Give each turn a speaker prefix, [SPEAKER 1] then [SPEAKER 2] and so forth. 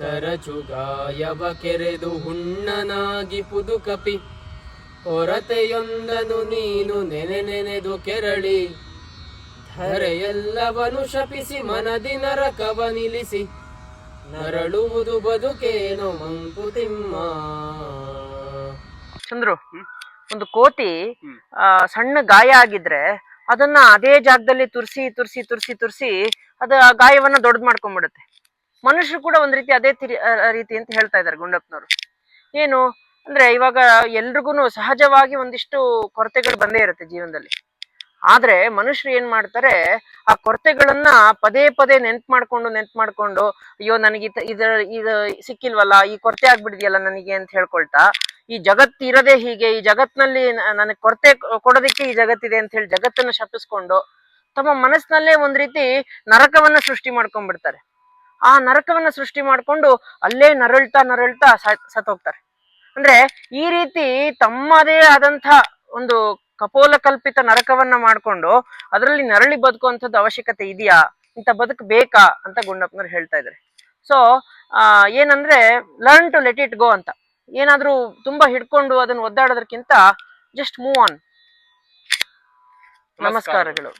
[SPEAKER 1] ತರಚುಗಾಯವ ಕೆರೆದು ಹುಣ್ಣನಾಗಿ ಪುದುಕಪಿ. ಹೊರತೆಯೊಂದನು ನೀನು ನೆನೆ ನೆನೆದು ಕೆರಳಿ. ಧರೆಯೆಲ್ಲವನು ಶಪಿಸಿ ಮನದಿ ನರಕವ ನಿಲ್ಲಿಸಿ. ನರಳುವುದು ಬದುಕೇನು ಮಂಕುತಿಮ್ಮ
[SPEAKER 2] ಚಂದ್ರು, ಒಂದು ಕೋತಿ ಸಣ್ಣ ಗಾಯ ಆಗಿದ್ರೆ ಅದನ್ನ ಅದೇ ಜಾಗದಲ್ಲಿ ತುರ್ಸಿ ತುರ್ಸಿ ತುರ್ಸಿ ತುರ್ಸಿ, ಅದ ಗಾಯವನ್ನ ದೊಡ್ಡದ್ ಮಾಡ್ಕೊಂಡ್ಬಿಡುತ್ತೆ ಮನುಷ್ಯರು ಕೂಡ ಒಂದ್ ರೀತಿ ಅದೇ ರೀತಿ ಅಂತ ಹೇಳ್ತಾ ಇದ್ದಾರೆ ಗುಂಡಪ್ಪನವರು. ಏನು? ಅಂದ್ರೆ ಇವಾಗ ಎಲ್ರಿಗೂ ಸಹಜವಾಗಿ ಒಂದಿಷ್ಟು ಕೊರತೆಗಳು ಬಂದೇ ಇರುತ್ತೆ ಜೀವನದಲ್ಲಿ. ಆದ್ರೆ ಮನುಷ್ಯರು ಏನ್ ಮಾಡ್ತಾರೆ? ಆ ಕೊರತೆಗಳನ್ನ ಪದೇ ಪದೇ ನೆನ್ಪ್ ಮಾಡ್ಕೊಂಡು ನೆನ್ಪ್ ಮಾಡ್ಕೊಂಡು, ಅಯ್ಯೋ ನನಗೆ ಇದ, ಇದು ಸಿಕ್ಕಿಲ್ವಲ್ಲ, ಈ ಕೊರತೆ ಆಗ್ಬಿಡಿದೆಯಲ್ಲ ನನಗೆ ಅಂತ ಹೇಳ್ಕೊಳ್ತಾ, ಈ ಜಗತ್ ಇರದೇ ಹೀಗೆ, ಈ ಜಗತ್ನಲ್ಲಿ ನನಗೆ ಕೊರತೆ ಕೊಡೋದಕ್ಕೆ ಈ ಜಗತ್ತಿದೆ ಅಂತ ಹೇಳಿ ಜಗತ್ತನ್ನು ಶಪಿಸ್ಕೊಂಡು ತಮ್ಮ ಮನಸ್ಸಿನಲ್ಲೇ ಒಂದ್ ರೀತಿ ನರಕವನ್ನ ಸೃಷ್ಟಿ ಮಾಡ್ಕೊಂಡ್ಬಿಡ್ತಾರೆ. ಆ ನರಕವನ್ನ ಸೃಷ್ಟಿ ಮಾಡ್ಕೊಂಡು ಅಲ್ಲೇ ನರಳ್ತಾ ನರಳ್ತಾ ಸತ್ ಸತ್ತೋಗ್ತಾರೆ. ಅಂದ್ರೆ ಈ ರೀತಿ ತಮ್ಮದೇ ಆದಂತ ಒಂದು ಕಪೋಲ ಕಲ್ಪಿತ ನರಕವನ್ನ ಮಾಡ್ಕೊಂಡು ಅದರಲ್ಲಿ ನರಳಿ ಬದುಕುವಂಥದ್ದು ಅವಶ್ಯಕತೆ ಇದೆಯಾ? ಇಂಥ ಬದುಕು ಬೇಕಾ? ಅಂತ ಗುಂಡಪ್ಪನವ್ರು ಹೇಳ್ತಾ ಇದ್ದಾರೆ. ಸೊ ಏನಂದ್ರೆ learn to let it go ಅಂತ. ಏನಾದ್ರೂ ತುಂಬಾ ಹಿಡ್ಕೊಂಡು ಅದನ್ನ ಒದ್ದಾಡೋದಕ್ಕಿಂತ ಜಸ್ಟ್ ಮೂವ್ ಆನ್ ನಮಸ್ಕಾರಗಳು.